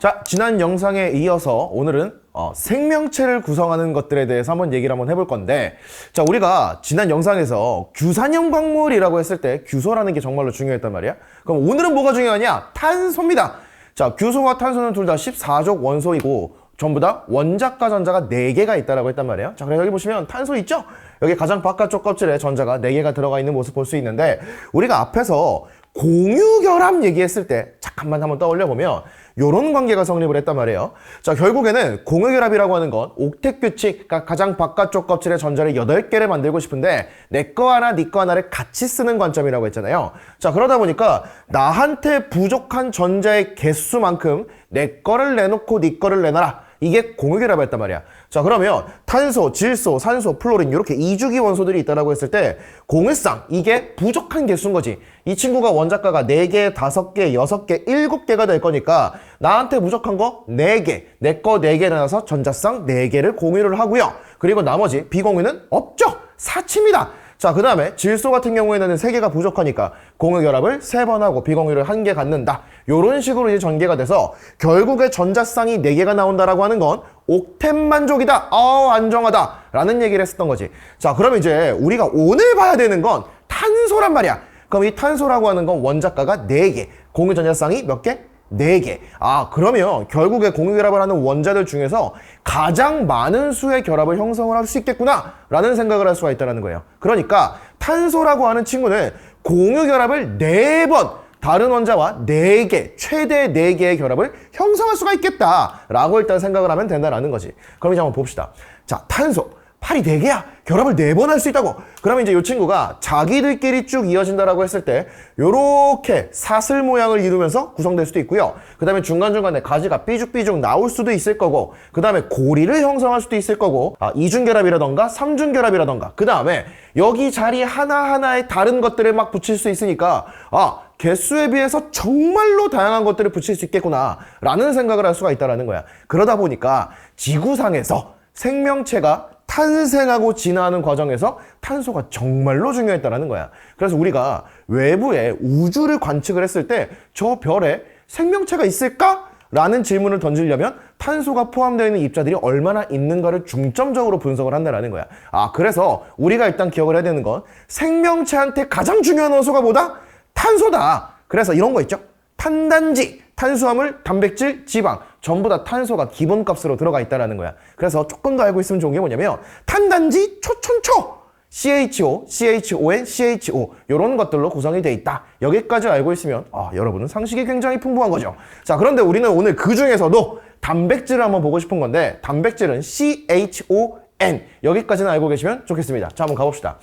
자, 지난 영상에 이어서 오늘은 어, 생명체를 구성하는 것들에 대해서 한번 얘기를 한번 해볼 건데, 자, 우리가 지난 영상에서 규산형 광물이라고 했을 때 규소라는 게 정말로 중요했단 말이야. 그럼 오늘은 뭐가 중요하냐? 탄소입니다. 자, 규소와 탄소는 둘 다 14족 원소이고 전부 다 원자과 전자가 4개가 있다라고 했단 말이에요. 자, 그래서 여기 보시면 탄소 있죠? 여기 가장 바깥쪽 껍질에 전자가 4개가 들어가 있는 모습 볼 수 있는데 우리가 앞에서 공유결합 얘기했을 때 잠깐만 한번 떠올려 보면 요런 관계가 성립을 했단 말이에요. 자, 결국에는 공유결합이라고 하는 건 옥텟 규칙, 그러니까 가장 바깥쪽 껍질에 전자를 8개를 만들고 싶은데 내 거 하나, 네 거 하나를 같이 쓰는 관점이라고 했잖아요. 자, 그러다 보니까 나한테 부족한 전자의 개수만큼 내 거를 내놓고 네 거를 내놔라. 이게 공유결합이었단 말이야. 자, 그러면 탄소, 질소, 산소, 플로린 이렇게 이주기 원소들이 있다라고 했을 때 공유상 이게 부족한 개수인 거지. 이 친구가 원자가가 4개, 5개, 6개, 7개가 될 거니까 나한테 부족한 거 4개, 내 거 4개 나눠서 전자쌍 4개를 공유를 하고요. 그리고 나머지 비공유는 없죠. 사치입니다. 자, 그 다음에 질소 같은 경우에는 3개가 부족하니까 공유 결합을 3번 하고 비공유를 1개 갖는다. 요런 식으로 이제 전개가 돼서 결국에 전자쌍이 4개가 나온다라고 하는 건 옥텟 만족이다. 어, 안정하다. 라는 얘기를 했었던 거지. 자, 그럼 이제 우리가 오늘 봐야 되는 건 탄소란 말이야. 그럼 이 탄소라고 하는 건 원자가가 4개, 공유 전자쌍이 몇 개? 4개. 아, 그러면 결국에 공유결합을 하는 원자들 중에서 가장 많은 수의 결합을 형성을 할 수 있겠구나 라는 생각을 할 수가 있다는 거예요. 그러니까 탄소라고 하는 친구는 공유결합을 4번 다른 원자와 4개, 최대 4개의 결합을 형성할 수가 있겠다 라고 일단 생각을 하면 된다라는 거지. 그럼 이제 한번 봅시다. 자, 탄소. 팔이 4개야. 결합을 4번 할 수 있다고. 그러면 이제 이 친구가 자기들끼리 쭉 이어진다라고 했을 때 요렇게 사슬 모양을 이루면서 구성될 수도 있고요. 그 다음에 중간중간에 가지가 삐죽삐죽 나올 수도 있을 거고 그 다음에 고리를 형성할 수도 있을 거고 아, 이중결합이라던가 삼중결합이라던가 그 다음에 여기 자리 하나하나에 다른 것들을 막 붙일 수 있으니까 아 개수에 비해서 정말로 다양한 것들을 붙일 수 있겠구나 라는 생각을 할 수가 있다는 거야. 그러다 보니까 지구상에서 생명체가 탄생하고 진화하는 과정에서 탄소가 정말로 중요했다는 거야. 그래서 우리가 외부에 우주를 관측을 했을 때 저 별에 생명체가 있을까? 라는 질문을 던지려면 탄소가 포함되어 있는 입자들이 얼마나 있는가를 중점적으로 분석을 한다는 거야. 아, 그래서 우리가 일단 기억을 해야 되는 건 생명체한테 가장 중요한 원소가 뭐다? 탄소다. 그래서 이런 거 있죠? 탄단지, 탄수화물, 단백질, 지방 전부 다 탄소가 기본값으로 들어가 있다는 거야. 그래서 조금 더 알고 있으면 좋은 게 뭐냐면 탄단지 초촌초 CHO, CHON, CHO 이런 것들로 구성이 돼 있다. 여기까지 알고 있으면 아, 여러분은 상식이 굉장히 풍부한 거죠. 자, 그런데 우리는 오늘 그 중에서도 단백질을 한번 보고 싶은 건데 단백질은 CHON 여기까지는 알고 계시면 좋겠습니다. 자, 한번 가봅시다.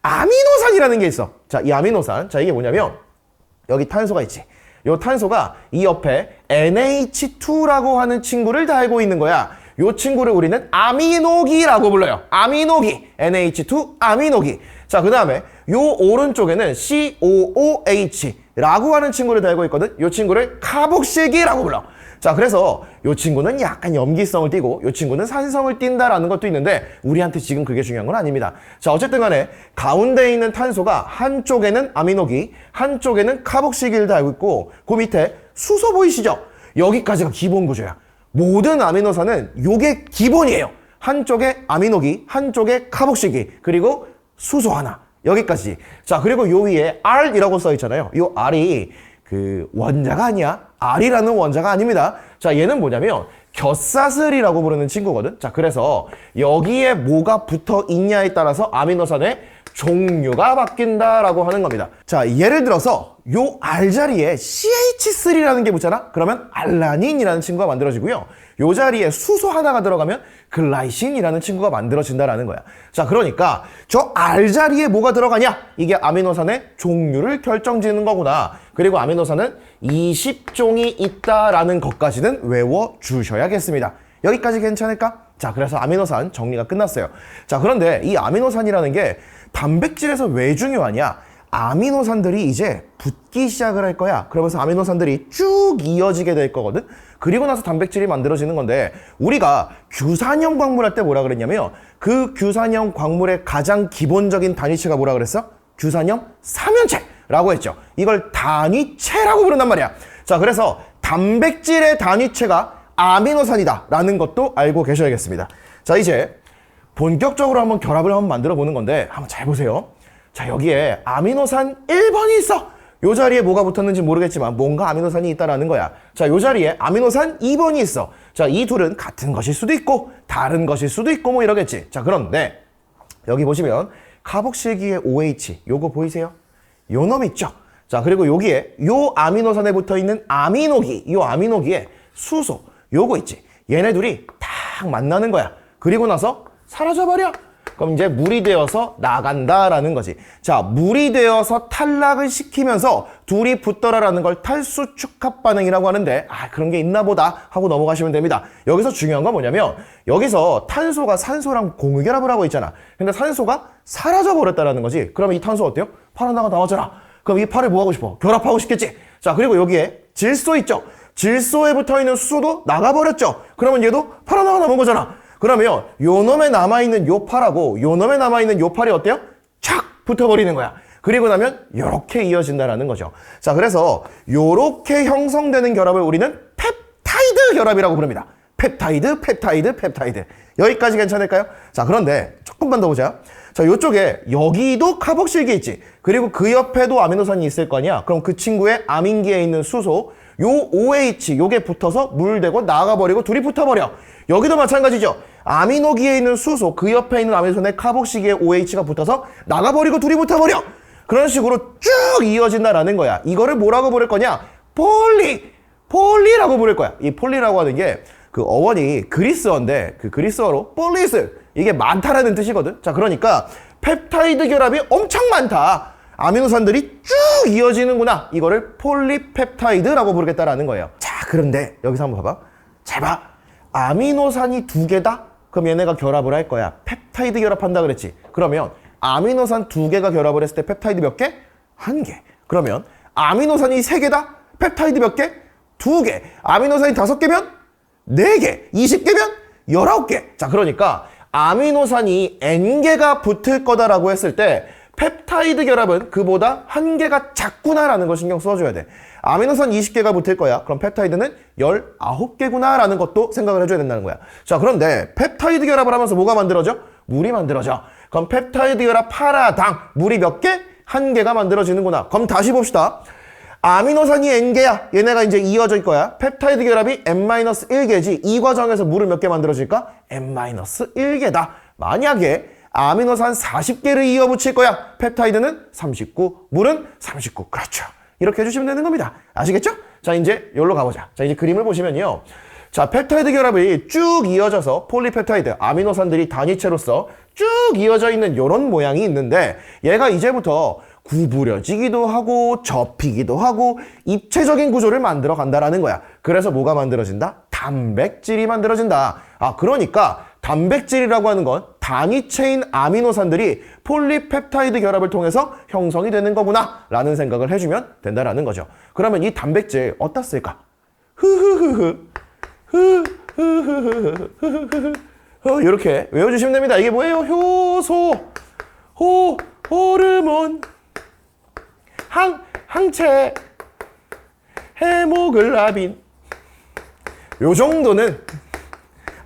아미노산이라는 게 있어. 자, 이 아미노산. 자, 이게 뭐냐면 여기 탄소가 있지. 요 탄소가 이 옆에 NH2라고 하는 친구를 달고 있는 거야. 요 친구를 우리는 아미노기라고 불러요. 아미노기. NH2 아미노기. 자, 그 다음에 요 오른쪽에는 COOH라고 하는 친구를 달고 있거든. 요 친구를 카복실기라고 불러. 자, 그래서 요 친구는 약간 염기성을 띠고 요 친구는 산성을 띈다라는 것도 있는데 우리한테 지금 그게 중요한 건 아닙니다. 자, 어쨌든 간에 가운데 있는 탄소가 한쪽에는 아미노기, 한쪽에는 카복실기를 달고 있고 그 밑에 수소 보이시죠? 여기까지가 기본 구조야. 모든 아미노산은 요게 기본이에요. 한쪽에 아미노기, 한쪽에 카복실기, 그리고 수소 하나. 여기까지. 자, 그리고 요 위에 R이라고 써 있잖아요. 요 R이 그 원자가 아니야. R이라는 원자가 아닙니다. 자, 얘는 뭐냐면 곁사슬이라고 부르는 친구거든. 자, 그래서 여기에 뭐가 붙어 있냐에 따라서 아미노산의 종류가 바뀐다라고 하는 겁니다. 자, 예를 들어서 요 R 자리에 CH3라는 게 붙잖아? 그러면 알라닌이라는 친구가 만들어지고요. 요 자리에 수소 하나가 들어가면 글라이신이라는 친구가 만들어진다라는 거야. 자, 그러니까 저 R 자리에 뭐가 들어가냐? 이게 아미노산의 종류를 결정짓는 거구나. 그리고 아미노산은 20종이 있다라는 것까지는 외워 주셔야겠습니다. 여기까지 괜찮을까? 자, 그래서 아미노산 정리가 끝났어요. 자, 그런데 이 아미노산이라는 게 단백질에서 왜 중요하냐? 아미노산들이 이제 붙기 시작을 할 거야. 그러면서 아미노산들이 쭉 이어지게 될 거거든. 그리고 나서 단백질이 만들어지는 건데 우리가 규산형 광물 할 때 뭐라 그랬냐면 그 규산형 광물의 가장 기본적인 단위체가 뭐라 그랬어? 규산형 삼연체라고 했죠. 이걸 단위체라고 부른단 말이야. 자, 그래서 단백질의 단위체가 아미노산이다라는 것도 알고 계셔야겠습니다. 자, 이제 본격적으로 한번 결합을 한번 만들어 보는 건데 한번 잘 보세요. 자, 여기에 아미노산 1번이 있어. 요 자리에 뭐가 붙었는지 모르겠지만 뭔가 아미노산이 있다라는 거야. 자, 요 자리에 아미노산 2번이 있어. 자, 이 둘은 같은 것일 수도 있고 다른 것일 수도 있고 뭐 이러겠지. 자, 그런데 여기 보시면 카복실기의 OH 요거 보이세요? 요 놈 있죠? 자, 그리고 여기에 요 아미노산에 붙어 있는 아미노기, 요 아미노기에 수소 요거 있지. 얘네 둘이 딱 만나는 거야. 그리고 나서 사라져버려. 그럼 이제 물이 되어서 나간다라는 거지. 자, 물이 되어서 탈락을 시키면서 둘이 붙더라라는 걸 탈수 축합 반응이라고 하는데, 아, 그런 게 있나 보다 하고 넘어가시면 됩니다. 여기서 중요한 건 뭐냐면, 여기서 탄소가 산소랑 공유결합을 하고 있잖아. 근데 산소가 사라져 버렸다라는 거지. 그러면 이 탄소 어때요? 파란나가 나왔잖아. 그럼 이 팔을 뭐 하고 싶어? 결합하고 싶겠지? 자, 그리고 여기에 질소 있죠? 질소에 붙어 있는 수소도 나가버렸죠? 그러면 얘도 파란나가 남은 거잖아. 그러면 요 놈에 남아있는 요 팔하고 요 놈에 남아있는 요 팔이 어때요? 착 붙어버리는 거야. 그리고 나면 요렇게 이어진다라는 거죠. 자, 그래서 요렇게 형성되는 결합을 우리는 펩타이드 결합이라고 부릅니다. 펩타이드, 펩타이드, 펩타이드. 여기까지 괜찮을까요? 자, 그런데 조금만 더 보자. 자, 요쪽에 여기도 카복실기 있지. 그리고 그 옆에도 아미노산이 있을 거 아니야. 그럼 그 친구의 아민기에 있는 수소, 요 OH, 요게 붙어서 물 되고 나가버리고 둘이 붙어버려. 여기도 마찬가지죠. 아미노기에 있는 수소, 그 옆에 있는 아미노산의 카복시기에 OH가 붙어서 나가버리고 둘이 붙어버려. 그런 식으로 쭉 이어진다라는 거야. 이거를 뭐라고 부를 거냐? 폴리! 폴리라고 부를 거야. 이 폴리라고 하는 게 그 어원이 그리스어인데 그 그리스어로 폴리스 이게 많다라는 뜻이거든. 자, 그러니까 펩타이드 결합이 엄청 많다. 아미노산들이 쭉 이어지는구나. 이거를 폴리펩타이드라고 부르겠다라는 거예요. 자, 그런데 여기서 한번 봐봐. 잘 봐. 아미노산이 두 개다? 그럼 얘네가 결합을 할 거야. 펩타이드 결합한다 그랬지. 그러면 아미노산 두 개가 결합을 했을 때 펩타이드 몇 개? 한 개. 그러면 아미노산이 세 개다? 펩타이드 몇 개? 두 개. 아미노산이 다섯 개면 네 개. 이십 개면 열아홉 개. 자, 그러니까 아미노산이 N개가 붙을 거다라고 했을 때 펩타이드 결합은 그보다 한 개가 작구나라는 걸 신경 써줘야 돼. 아미노산 20개가 붙을 거야. 그럼 펩타이드는 19개구나 라는 것도 생각을 해줘야 된다는 거야. 자, 그런데 펩타이드 결합을 하면서 뭐가 만들어져? 물이 만들어져. 그럼 펩타이드 결합 파라당 물이 몇 개? 한 개가 만들어지는구나. 그럼 다시 봅시다. 아미노산이 N개야. 얘네가 이제 이어질 거야. 펩타이드 결합이 N-1개지. 이 과정에서 물을 몇 개 만들어질까? N-1개다. 만약에 아미노산 40개를 이어 붙일 거야. 펩타이드는 39, 물은 39. 그렇죠. 이렇게 해주시면 되는 겁니다. 아시겠죠? 자, 이제 여기로 가보자. 자, 이제 그림을 보시면요. 자, 펩타이드 결합이 쭉 이어져서 폴리펩타이드, 아미노산들이 단위체로서 쭉 이어져 있는 이런 모양이 있는데 얘가 이제부터 구부려지기도 하고 접히기도 하고 입체적인 구조를 만들어 간다라는 거야. 그래서 뭐가 만들어진다? 단백질이 만들어진다. 아, 그러니까 단백질이라고 하는 건 단위 체인 아미노산들이 폴리펩타이드 결합을 통해서 형성이 되는 거구나 라는 생각을 해주면 된다라는 거죠. 그러면 이 단백질 어디다 쓸까? 흐흐흐흐 이렇게 외워주시면 됩니다. 이게 뭐예요? 효소, 호, 호르몬, 항, 항체, 헤모글라빈 요 정도는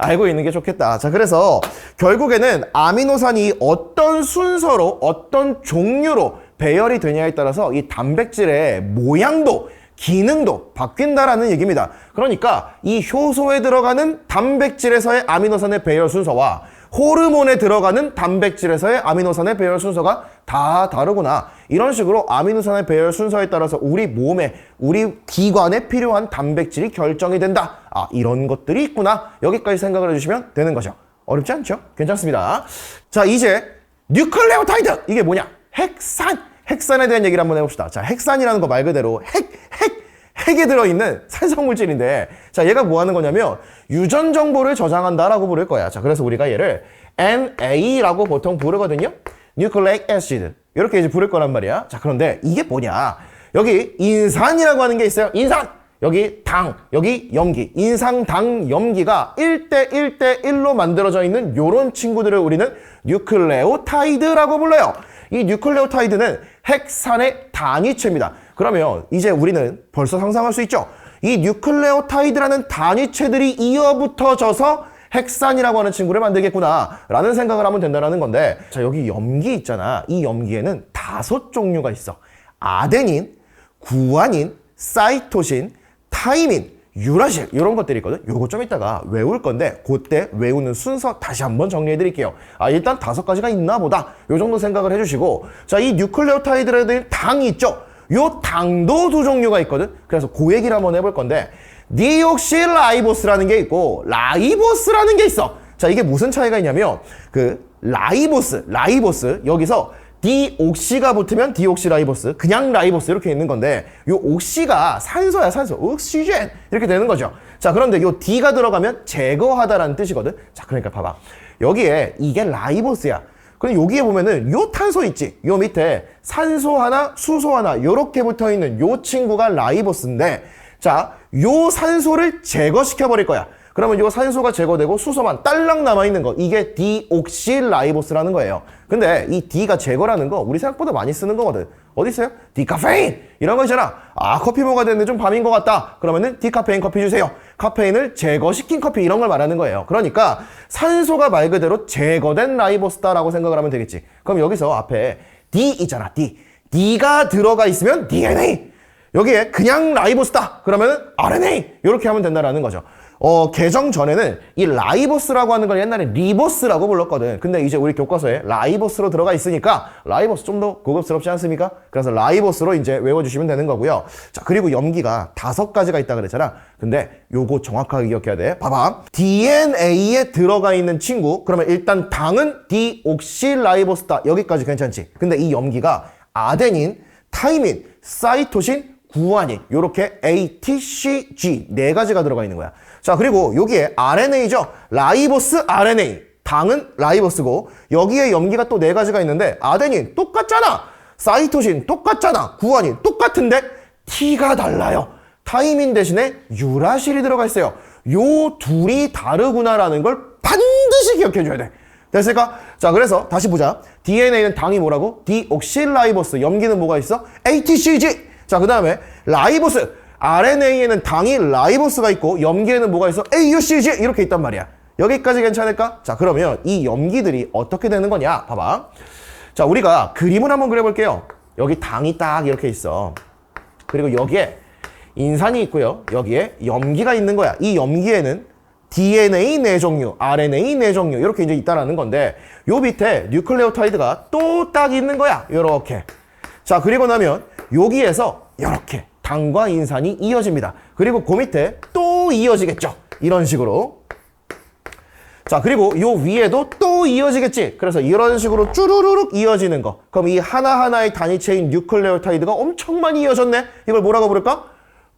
알고 있는 게 좋겠다. 자, 그래서 결국에는 아미노산이 어떤 순서로 어떤 종류로 배열이 되냐에 따라서 이 단백질의 모양도 기능도 바뀐다라는 얘기입니다. 그러니까 이 효소에 들어가는 단백질에서의 아미노산의 배열 순서와 호르몬에 들어가는 단백질에서의 아미노산의 배열 순서가 다 다르구나. 이런 식으로 아미노산의 배열 순서에 따라서 우리 몸에, 우리 기관에 필요한 단백질이 결정이 된다. 아, 이런 것들이 있구나. 여기까지 생각을 해주시면 되는 거죠. 어렵지 않죠? 괜찮습니다. 자, 이제 뉴클레오타이드! 이게 뭐냐? 핵산! 핵산에 대한 얘기를 한번 해봅시다. 자, 핵산이라는 거 말 그대로 핵, 핵, 핵에 들어있는 산성물질인데 자 얘가 뭐 하는 거냐면 유전 정보를 저장한다라고 부를 거야. 자 그래서 우리가 얘를 NA라고 보통 부르거든요. Nucleic Acid 이렇게 이제 부를 거란 말이야. 자 그런데 이게 뭐냐? 여기 인산이라고 하는 게 있어요. 인산 여기 당, 여기 염기, 인상, 당, 염기가 1대 1대 1로 만들어져 있는 요런 친구들을 우리는 뉴클레오타이드라고 불러요. 이 뉴클레오타이드는 핵산의 단위체입니다. 그러면 이제 우리는 벌써 상상할 수 있죠. 이 뉴클레오타이드라는 단위체들이 이어붙어져서 핵산이라고 하는 친구를 만들겠구나 라는 생각을 하면 된다는 건데 자 여기 염기 있잖아 이 염기에는 다섯 종류가 있어 아데닌, 구아닌, 사이토신, 타이민, 유라실 이런 것들이 있거든. 요거 좀 이따가 외울 건데 그때 외우는 순서 다시 한번 정리해 드릴게요. 아 일단 다섯 가지가 있나 보다. 요 정도 생각을 해주시고. 자 이 뉴클레오타이드라는 당이 있죠? 요 당도 두 종류가 있거든. 그래서 그 얘기를 한번 해볼 건데. 디옥실라이보스라는 게 있고 라이보스라는 게 있어. 자 이게 무슨 차이가 있냐면 그 라이보스 라이보스 여기서 디옥시가 붙으면 디옥시 라이보스 그냥 라이보스 이렇게 있는 건데 요 옥시가 산소야 산소. 옥시젠 이렇게 되는 거죠. 자 그런데 요 D가 들어가면 제거하다라는 뜻이거든. 자 그러니까 봐봐. 여기에 이게 라이보스야. 그럼 여기에 보면은 요 탄소 있지? 요 밑에 산소 하나 수소 하나 요렇게 붙어 있는 요 친구가 라이보스인데 자 요 산소를 제거시켜 버릴 거야 그러면 요 산소가 제거되고 수소만 딸랑 남아있는 거 이게 디옥실라이보스라는 거예요. 근데 이 D가 제거라는 거 우리 생각보다 많이 쓰는 거거든. 어디 있어요? 디카페인! 이런 거 있잖아. 아 커피 먹어야 되는데 좀 밤인 것 같다. 그러면은 디카페인 커피 주세요. 카페인을 제거시킨 커피 이런 걸 말하는 거예요. 그러니까 산소가 말 그대로 제거된 라이보스다라고 생각을 하면 되겠지. 그럼 여기서 앞에 D 있잖아 D. D가 들어가 있으면 DNA 여기에 그냥 라이보스다. 그러면 RNA 이렇게 하면 된다라는 거죠 어, 개정 전에는 이 라이보스라고 하는 걸 옛날에 리보스라고 불렀거든. 근데 이제 우리 교과서에 라이보스로 들어가 있으니까 라이보스 좀 더 고급스럽지 않습니까? 그래서 라이보스로 이제 외워주시면 되는 거고요. 자, 그리고 염기가 다섯 가지가 있다 그랬잖아. 근데 요거 정확하게 기억해야 돼. 봐봐. DNA에 들어가 있는 친구. 그러면 일단 당은 디옥실라이보스다. 여기까지 괜찮지? 근데 이 염기가 아데닌, 타이민, 사이토신, 구아닌 요렇게 A, T, C, G 네 가지가 들어가 있는 거야. 자 그리고 여기에 RNA죠. 라이보스 RNA. 당은 라이보스고 여기에 염기가 또 네 가지가 있는데 아데닌 똑같잖아. 사이토신 똑같잖아. 구아닌 똑같은데 T가 달라요. 타이민 대신에 유라실이 들어가 있어요. 요 둘이 다르구나라는 걸 반드시 기억해 줘야 돼. 됐을까? 자, 그래서 다시 보자. DNA는 당이 뭐라고? 디옥실라이보스. 염기는 뭐가 있어? ATCG. 자, 그 다음에 라이보스. RNA에는 당이 라이보스가 있고 염기에는 뭐가 있어? AUCG 이렇게 있단 말이야. 여기까지 괜찮을까? 자, 그러면 이 염기들이 어떻게 되는 거냐? 봐봐. 자, 우리가 그림을 한번 그려볼게요. 여기 당이 딱 이렇게 있어. 그리고 여기에 인산이 있고요. 여기에 염기가 있는 거야. 이 염기에는 DNA 네 종류, RNA 네 종류 이렇게 이제 있다라는 건데 요 밑에 뉴클레오타이드가 또 딱 있는 거야. 요렇게. 자, 그리고 나면 여기에서 이렇게 당과 인산이 이어집니다. 그리고 그 밑에 또 이어지겠죠. 이런 식으로. 자, 그리고 요 위에도 또 이어지겠지. 그래서 이런 식으로 쭈루루룩 이어지는 거. 그럼 이 하나하나의 단위체인 뉴클레오타이드가 엄청 많이 이어졌네? 이걸 뭐라고 부를까?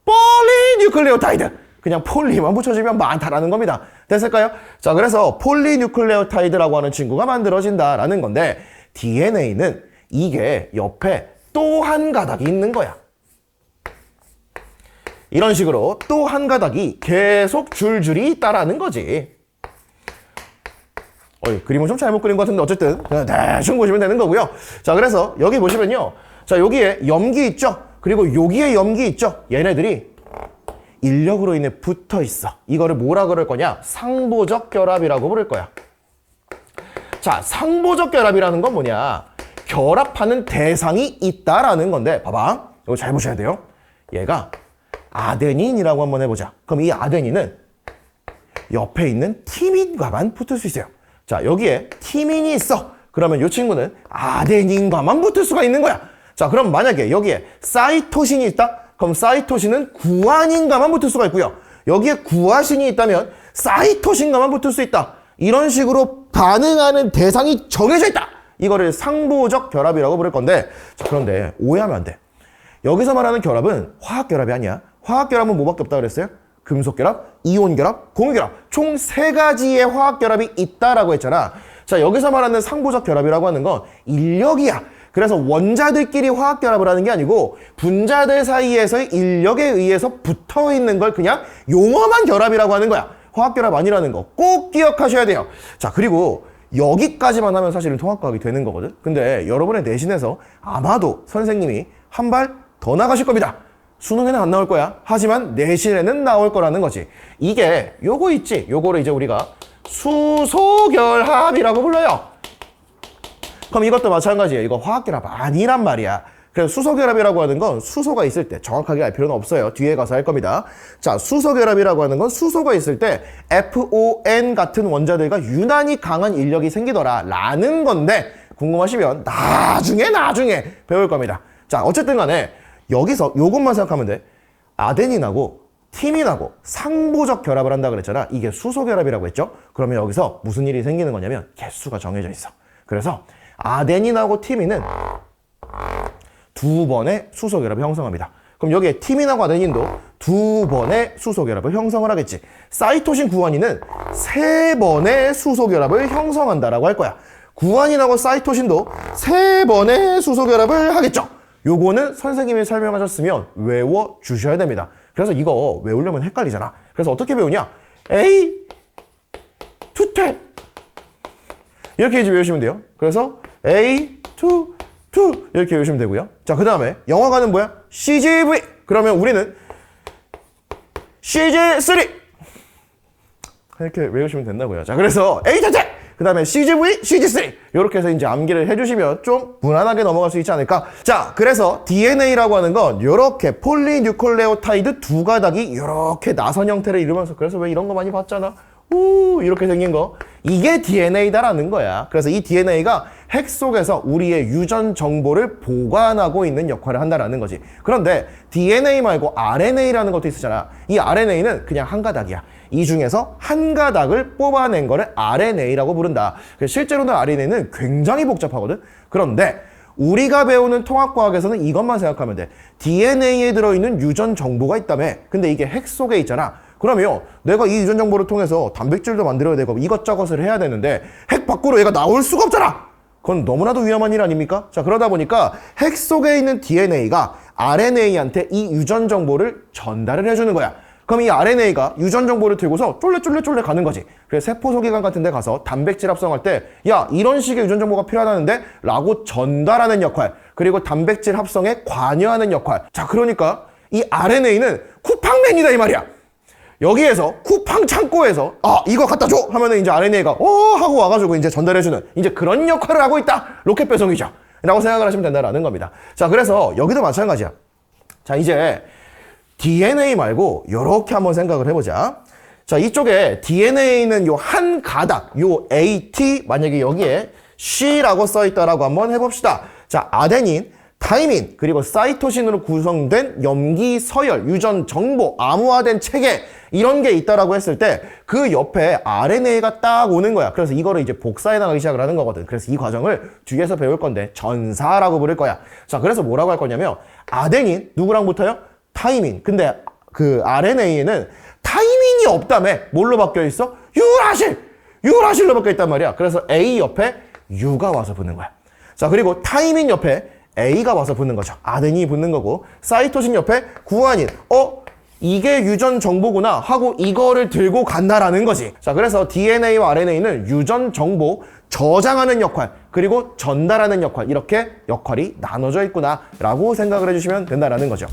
폴리 뉴클레오타이드. 그냥 폴리만 붙여주면 많다라는 겁니다. 됐을까요? 자, 그래서 폴리 뉴클레오타이드라고 하는 친구가 만들어진다라는 건데 DNA는 이게 옆에 또 한 가닥이 있는 거야. 이런 식으로 또 한 가닥이 계속 줄줄이 있다라는 거지. 어이, 그림은 좀 잘못 그린 것 같은데 어쨌든 대충 보시면 되는 거고요. 자, 그래서 여기 보시면요. 자, 여기에 염기 있죠? 그리고 여기에 염기 있죠? 얘네들이 인력으로 인해 붙어 있어. 이거를 뭐라 그럴 거냐? 상보적 결합이라고 부를 거야. 자, 상보적 결합이라는 건 뭐냐? 결합하는 대상이 있다라는 건데, 봐봐. 이거 잘 보셔야 돼요. 얘가 아데닌이라고 한번 해보자. 그럼 이 아데닌은 옆에 있는 티민과만 붙을 수 있어요. 자, 여기에 티민이 있어. 그러면 이 친구는 아데닌과만 붙을 수가 있는 거야. 자, 그럼 만약에 여기에 사이토신이 있다? 그럼 사이토신은 구아닌과만 붙을 수가 있고요. 여기에 구아신이 있다면 사이토신과만 붙을 수 있다. 이런 식으로 반응하는 대상이 정해져 있다. 이거를 상보적 결합이라고 부를 건데, 자, 그런데 오해하면 안 돼. 여기서 말하는 결합은 화학 결합이 아니야. 화학 결합은 뭐밖에 없다 그랬어요? 금속 결합, 이온 결합, 공유 결합. 총 세 가지의 화학 결합이 있다라고 했잖아. 자, 여기서 말하는 상보적 결합이라고 하는 건 인력이야. 그래서 원자들끼리 화학 결합을 하는 게 아니고 분자들 사이에서의 인력에 의해서 붙어 있는 걸 그냥 용어만 결합이라고 하는 거야. 화학 결합 아니라는 거 꼭 기억하셔야 돼요. 자, 그리고 여기까지만 하면 사실은 통합과학이 되는 거거든. 근데 여러분의 내신에서 아마도 선생님이 한 발 더 나가실 겁니다. 수능에는 안 나올 거야. 하지만 내신에는 나올 거라는 거지. 이게 요거 있지. 요거를 이제 우리가 수소결합이라고 불러요. 그럼 이것도 마찬가지예요. 이거 화학결합 아니란 말이야. 그래서 수소결합이라고 하는 건 수소가 있을 때 정확하게 알 필요는 없어요. 뒤에 가서 할 겁니다. 자, 수소결합이라고 하는 건 수소가 있을 때 FON 같은 원자들과 유난히 강한 인력이 생기더라 라는 건데 궁금하시면 나중에 나중에 배울 겁니다. 자, 어쨌든 간에 여기서 요것만 생각하면 돼. 아데닌하고 티민하고 상보적 결합을 한다 그랬잖아. 이게 수소 결합이라고 했죠? 그러면 여기서 무슨 일이 생기는 거냐면 개수가 정해져 있어. 그래서 아데닌하고 티민은 두 번의 수소 결합을 형성합니다. 그럼 여기에 티민하고 아데닌도 두 번의 수소 결합을 형성을 하겠지. 사이토신 구안인은 세 번의 수소 결합을 형성한다라고 할 거야. 구안인하고 사이토신도 세 번의 수소 결합을 하겠죠. 요거는 선생님이 설명하셨으면 외워 주셔야 됩니다. 그래서 이거 외우려면 헷갈리잖아. 그래서 어떻게 배우냐? A 투퇴 이렇게 이제 외우시면 돼요. 그래서 A, 2, 2 이렇게 외우시면 되고요. 자, 그 다음에 영화관은 뭐야? CGV. 그러면 우리는 CG3 이렇게 외우시면 된다고요. 자, 그래서 A 자체 그 다음에 CGV, CG3 이렇게 해서 이제 암기를 해주시면 좀 무난하게 넘어갈 수 있지 않을까? 자, 그래서 DNA라고 하는 건 이렇게 폴리뉴클레오타이드 두 가닥이 이렇게 나선 형태를 이루면서 그래서 왜 이런 거 많이 봤잖아? 우 이렇게 생긴 거 이게 DNA다라는 거야. 그래서 이 DNA가 핵 속에서 우리의 유전 정보를 보관하고 있는 역할을 한다라는 거지. 그런데 DNA 말고 RNA라는 것도 있었잖아. 이 RNA는 그냥 한 가닥이야. 이 중에서 한 가닥을 뽑아낸 거를 RNA라고 부른다. 실제로는 RNA는 굉장히 복잡하거든. 그런데 우리가 배우는 통합과학에서는 이것만 생각하면 돼. DNA에 들어있는 유전 정보가 있다며. 근데 이게 핵 속에 있잖아. 그러면 내가 이 유전 정보를 통해서 단백질도 만들어야 되고 이것저것을 해야 되는데 핵 밖으로 얘가 나올 수가 없잖아. 그건 너무나도 위험한 일 아닙니까? 자, 그러다 보니까 핵 속에 있는 DNA가 RNA한테 이 유전 정보를 전달을 해주는 거야. 그럼 이 RNA가 유전 정보를 들고서 쫄래쫄래쫄래 가는 거지. 그래서 세포 소기관 같은 데 가서 단백질 합성할 때, 야, 이런 식의 유전 정보가 필요하다는데? 라고 전달하는 역할. 그리고 단백질 합성에 관여하는 역할. 자, 그러니까 이 RNA는 쿠팡맨이다, 이 말이야. 여기에서 쿠팡 창고에서 아 이거 갖다 줘! 하면은 이제 RNA가 어 하고 와가지고 이제 전달해주는 이제 그런 역할을 하고 있다. 로켓 배송이죠. 라고 생각을 하시면 된다라는 겁니다. 자 그래서 여기도 마찬가지야. 자 이제 DNA 말고 이렇게 한번 생각을 해보자. 자 이쪽에 DNA는 요 한 가닥 요 AT 만약에 여기에 C라고 써있다라고 한번 해봅시다. 자 아데닌 타이민 그리고 사이토신으로 구성된 염기 서열 유전 정보 암호화된 체계 이런 게 있다라고 했을 때 그 옆에 RNA가 딱 오는 거야. 그래서 이거를 이제 복사해 나가기 시작을 하는 거거든. 그래서 이 과정을 뒤에서 배울 건데 전사라고 부를 거야. 자, 그래서 뭐라고 할 거냐면 아데닌 누구랑 붙어요? 타이민. 근데 그 RNA에는 타이민이 없다며 뭘로 바뀌어 있어? 유라실. 유라실로 바뀌어 있단 말이야. 그래서 A 옆에 U가 와서 붙는 거야. 자, 그리고 타이민 옆에 A가 와서 붙는 거죠. 아데닌이 붙는 거고 사이토신 옆에 구안인. 어? 이게 유전 정보구나 하고 이거를 들고 간다라는 거지. 자, 그래서 DNA와 RNA는 유전 정보 저장하는 역할 그리고 전달하는 역할 이렇게 역할이 나눠져 있구나라고 생각을 해주시면 된다라는 거죠.